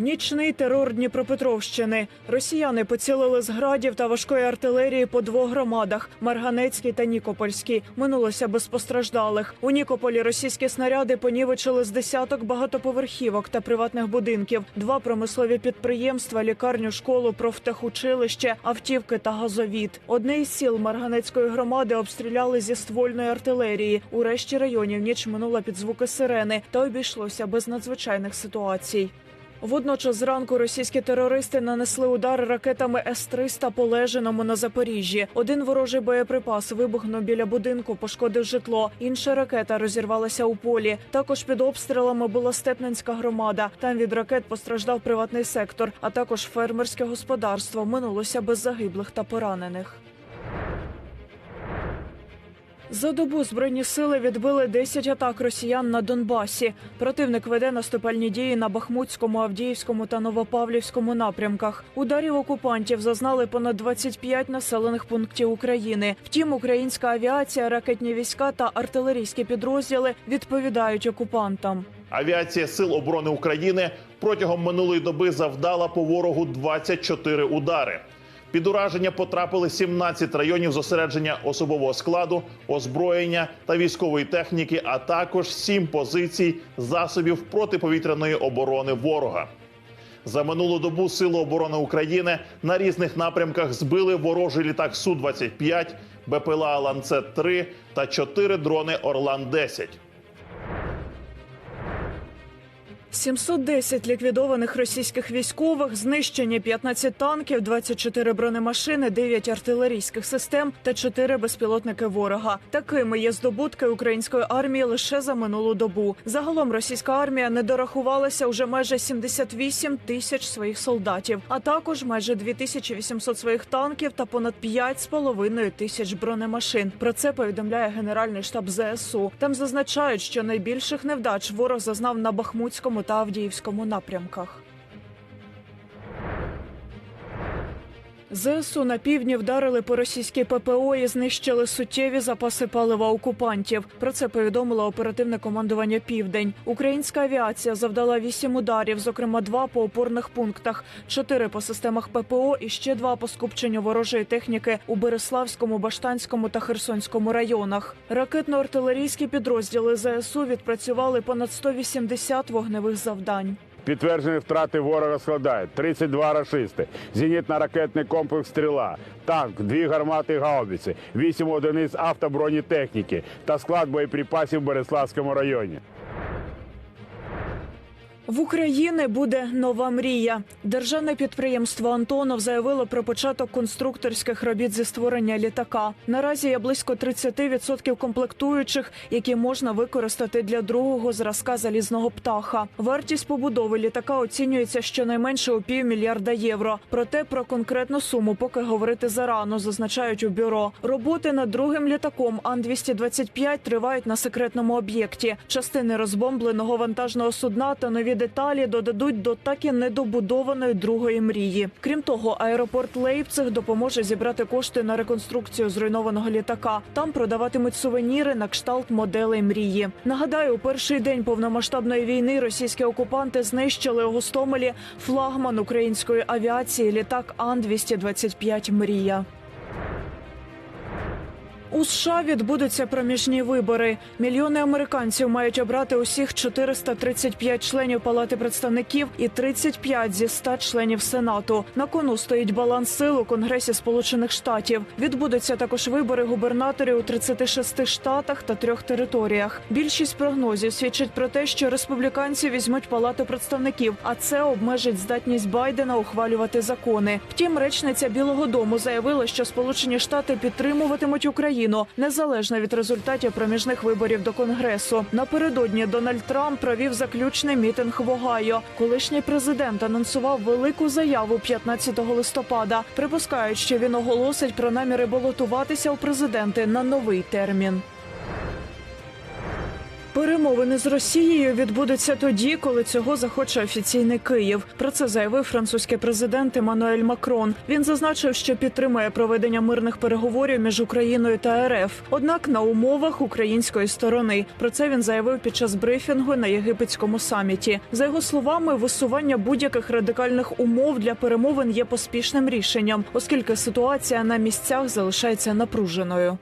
Нічний терор Дніпропетровщини. Росіяни поцілили з градів та важкої артилерії по двох громадах Марганецькій та Нікопольській. Минулося без постраждалих. У Нікополі російські снаряди понівечили з десяток багатоповерхівок та приватних будинків, два промислові підприємства, лікарню, школу, профтехучилище, автівки та газовід. Одне із сіл Марганецької громади обстріляли зі ствольної артилерії. У решті районів ніч минула під звуки сирени та обійшлося без надзвичайних ситуацій. Водночас зранку російські терористи нанесли удар ракетами С-300 по Лежиному на Запоріжжі. Один ворожий боєприпас вибухнув біля будинку, пошкодив житло. Інша ракета розірвалася у полі. Також під обстрілами була Степненська громада. Там від ракет постраждав приватний сектор, а також фермерське господарство. Минулося без загиблих та поранених. За добу збройні сили відбили 10 атак росіян на Донбасі. Противник веде наступальні дії на Бахмутському, Авдіївському та Новопавлівському напрямках. Ударів окупантів зазнали понад 25 населених пунктів України. Втім, українська авіація, ракетні війська та артилерійські підрозділи відповідають окупантам. Авіація Сил оборони України протягом минулої доби завдала по ворогу 24 удари. Під ураження потрапили 17 районів зосередження особового складу, озброєння та військової техніки, а також 7 позицій засобів протиповітряної оборони ворога. За минулу добу Сили оборони України на різних напрямках збили ворожий літак Су-25, БПЛА Ланцет-3 та 4 дрони Орлан-10. 710 ліквідованих російських військових, знищені 15 танків, 24 бронемашини, 9 артилерійських систем та 4 безпілотники ворога. Такими є здобутки української армії лише за минулу добу. Загалом російська армія не дорахувалася уже майже 78 тисяч своїх солдатів, а також майже 2800 своїх танків та понад 5,5 тисяч бронемашин. Про це повідомляє Генеральний штаб ЗСУ. Там зазначають, що найбільших невдач ворог зазнав на Бахмутському та Авдіївському напрямках. ЗСУ на півдні вдарили по російській ППО і знищили суттєві запаси палива окупантів. Про це повідомило оперативне командування Південь. Українська авіація завдала вісім ударів, зокрема два по опорних пунктах, чотири по системах ППО і ще два по скупченню ворожої техніки у Береславському, Баштанському та Херсонському районах. Ракетно-артилерійські підрозділи ЗСУ відпрацювали понад 180 вогневих завдань. Підтверджені втрати ворога складають 32 рашисти, зенітно-ракетний комплекс «Стріла», танк, дві гармати гаубиці, 8 одиниць автобронетехніки та склад боєприпасів в Береславському районі. В Україні буде нова мрія. Державне підприємство Антонов заявило про початок конструкторських робіт зі створення літака. Наразі є близько 30% комплектуючих, які можна використати для другого зразка залізного птаха. Вартість побудови літака оцінюється щонайменше у півмільярда євро. Проте про конкретну суму поки говорити зарано, зазначають у бюро. Роботи над другим літаком Ан-225 тривають на секретному об'єкті. Частини розбомбленого вантажного судна та нові деталі додадуть до так і недобудованої другої мрії. Крім того, аеропорт Лейпциг допоможе зібрати кошти на реконструкцію зруйнованого літака. Там продаватимуть сувеніри на кшталт моделей мрії. Нагадаю, у перший день повномасштабної війни російські окупанти знищили у Гостомелі флагман української авіації літак Ан-225 Мрія. У США відбудуться проміжні вибори. Мільйони американців мають обрати усіх 435 членів Палати представників і 35 зі 100 членів Сенату. На кону стоїть баланс сил у Конгресі Сполучених Штатів. Відбудуться також вибори губернаторів у 36 штатах та трьох територіях. Більшість прогнозів свідчить про те, що республіканці візьмуть палату представників, а це обмежить здатність Байдена ухвалювати закони. Втім, речниця Білого Дому заявила, що Сполучені Штати підтримуватимуть Україну незалежно від результатів проміжних виборів до Конгресу. Напередодні Дональд Трамп провів заключний мітинг в Огайо. Колишній президент анонсував велику заяву 15 листопада. Припускають, що він оголосить про наміри балотуватися у президенти на новий термін. Перемовини з Росією відбудуться тоді, коли цього захоче офіційний Київ. Про це заявив французький президент Еммануель Макрон. Він зазначив, що підтримує проведення мирних переговорів між Україною та РФ, однак на умовах української сторони. Про це він заявив під час брифінгу на єгипетському саміті. За його словами, висування будь-яких радикальних умов для перемовин є поспішним рішенням, оскільки ситуація на місцях залишається напруженою.